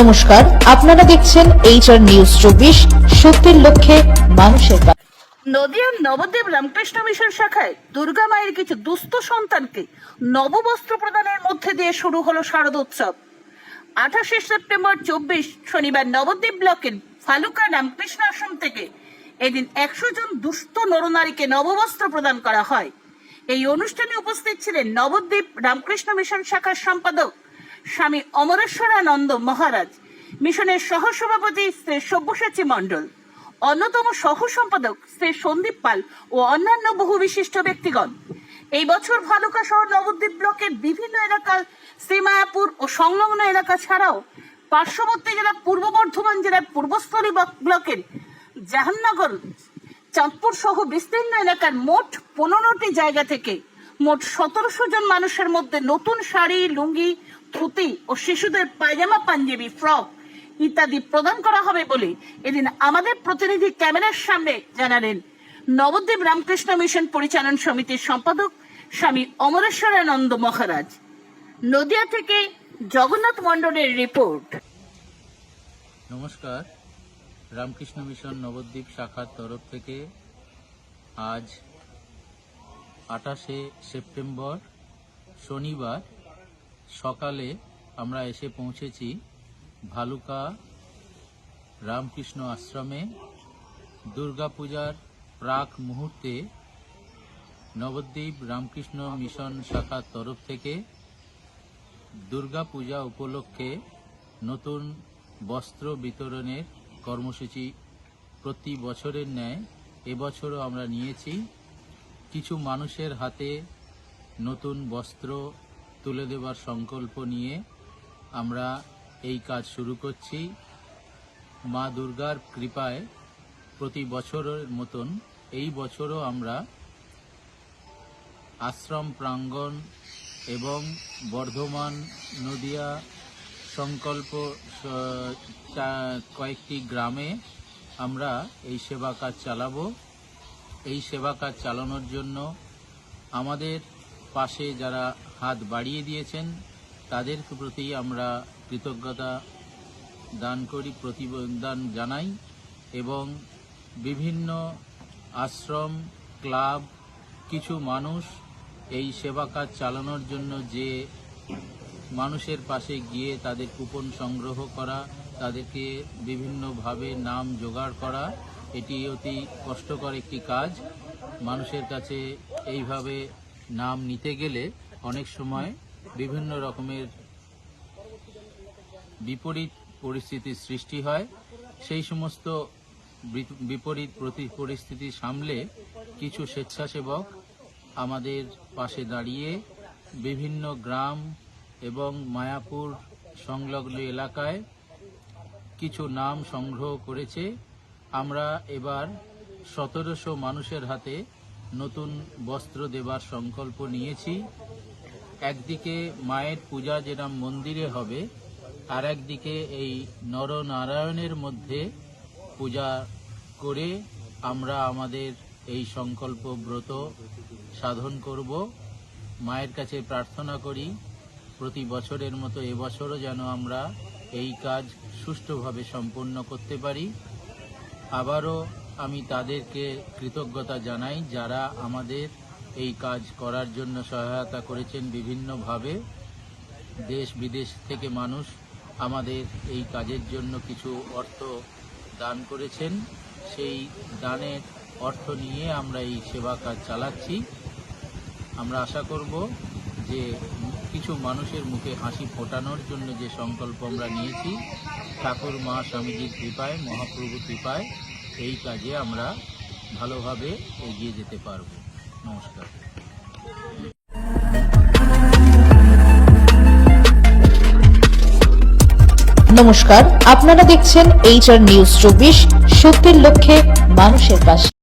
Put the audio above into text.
নমস্কার, আপনারা দেখছেন এইচআর নিউজ চব্বিশ, সত্যের লক্ষ্যে মানুষের নদিয়ার নবদ্বীপ রামকৃষ্ণ মিশন শাখায় দুর্গা মায়ের কিছু দুস্থ সন্তানকে নববস্ত্র প্রদানের মধ্যে দিয়ে শুরু হলো শারদোৎসব আঠাশে সেপ্টেম্বর চব্বিশ, শনিবার নবদ্বীপ ব্লকের ফালুকা রামকৃষ্ণ আশ্রম থেকে এদিন একশো জন দুস্থ নরনারীকে নববস্ত্র প্রদান করা হয়। এই অনুষ্ঠানে উপস্থিত ছিলেন নবদ্বীপ রামকৃষ্ণ মিশন শাখার সম্পাদক স্বামী অমরেশ্বরানন্দ মহারাজ, মিশনের সহসভাপতি শ্রী সব্যসাচী মণ্ডল, অন্যতম সহ সম্পাদক শ্রী সন্দীপ পাল ও অন্যান্য বহু বিশিষ্ট ব্যক্তিগণ। এই বছর ভালুকা শহর নবদ্বীপ ব্লকের বিভিন্ন এলাকার শ্রীমায়াপুর ও সংলগ্ন এলাকা ছাড়াও পার্শ্ববর্তী জেলা পূর্ব বর্ধমান জেলার পূর্বস্থলী ব্লকের জাহান্নগর, চাঁদপুর সহ বিস্তীর্ণ এলাকার মোট পনেরোটি জায়গা থেকে মোট সতেরোশো জন মানুষের মধ্যে নতুন শাড়ি, লুঙ্গি, ধুতি ও শিশুদের পায়জামা, পাঞ্জাবি, ফ্রক ইত্যাদি প্রদান করা হবে বলে এদিন আমাদের প্রতিনিধি ক্যামেরার সামনে জানালেন নবদ্বীপ রামকৃষ্ণ মিশন পরিচালন সমিতির সম্পাদক স্বামী অমরেশ্বরানন্দ মহারাজ। নদিয়া থেকে জগন্নাথ মণ্ডলের রিপোর্ট। নমস্কার, রামকৃষ্ণ মিশন নবদ্বীপ শাখার তরফ থেকে আজ আঠাশে সেপ্টেম্বর শনিবার সকালে আমরা এসে পৌঁছেছি ভালুকা রামকৃষ্ণ আশ্রমে। দুর্গাপূজার প্রাক মুহূর্তে নবদ্বীপ রামকৃষ্ণ মিশন শাখার তরফ থেকে দুর্গাপূজা উপলক্ষে নতুন বস্ত্র বিতরণের কর্মসূচি প্রতি বছরের ন্যায় এবছরও আমরা নিয়েছি। কিছু মানুষের হাতে নতুন বস্ত্র তুলে দেবার সংকল্প নিয়ে আমরা এই কাজ শুরু করছি। মা দুর্গার কৃপায় প্রতি বছরের মতন এই বছরও আমরা আশ্রম প্রাঙ্গণ এবং বর্ধমান নদিয়া সংকল্প কয়েকটি গ্রামে আমরা এই সেবা কাজ চালাবো। এই সেবা কাজ চালানোর জন্য আমাদের পাশে যারা হাত বাড়িয়ে দিয়েছেন তাদের প্রতি আমরা কৃতজ্ঞতা দান করি প্রতিদান জানাই এবং বিভিন্ন আশ্রম, ক্লাব, কিছু মানুষ এই সেবা কাজ চালানোর জন্য যে মানুষের পাশে গিয়ে তাদের কুপন সংগ্রহ করা, তাদেরকে বিভিন্নভাবে নাম জোগাড় করা এটি অতি কষ্টকর একটি কাজ। মানুষের কাছে এইভাবে নাম নিতে গেলে অনেক সময় বিভিন্ন রকমের বিপরীত পরিস্থিতির সৃষ্টি হয়। সেই সমস্ত বিপরীত প্রতি- পরিস্থিতি সামলে কিছু স্বেচ্ছাসেবক আমাদের পাশে দাঁড়িয়ে বিভিন্ন গ্রাম এবং মায়াপুর সংলগ্ন এলাকায় কিছু নাম সংগ্রহ করেছে। আমরা এবার সতেরোশো মানুষের হাতে নতুন বস্ত্র দেবার সংকল্প নিয়েছি। একদিকে মায়ের পূজা যেরকম মন্দিরে হবে, আর একদিকে এই নরনারায়ণের মধ্যে পূজা করে আমরা আমাদের এই সংকল্প ব্রত সাধন করব। মায়ের কাছে প্রার্থনা করি, প্রতি বছরের মতো এবছরও যেন আমরা এই কাজ সুষ্ঠুভাবে সম্পন্ন করতে পারি। আবারও আমি তাদেরকে কৃতজ্ঞতা জানাই যারা আমাদের এই কাজ করার জন্য সহায়তা করেছেন বিভিন্নভাবে। দেশ বিদেশ থেকে মানুষ আমাদের এই কাজের জন্য কিছু অর্থ দান করেছেন। সেই দানের অর্থ নিয়ে আমরা এই সেবা কাজ চালাচ্ছি। আমরা আশা করব যে কিছু মানুষের মুখে হাসি ফোটানোর জন্য যে সংকল্প আমরা নিয়েছি ঠাকুর মা স্বামীজির কৃপায়, মহাপ্রভু কৃপায় এই কাজে আমরা ভালোভাবে এগিয়ে যেতে পারব। নমস্কার। নমস্কার, আপনারা দেখছেন এইচআর নিউজ চব্বিশ, সত্যের লক্ষ্যে মানুষের পাশে।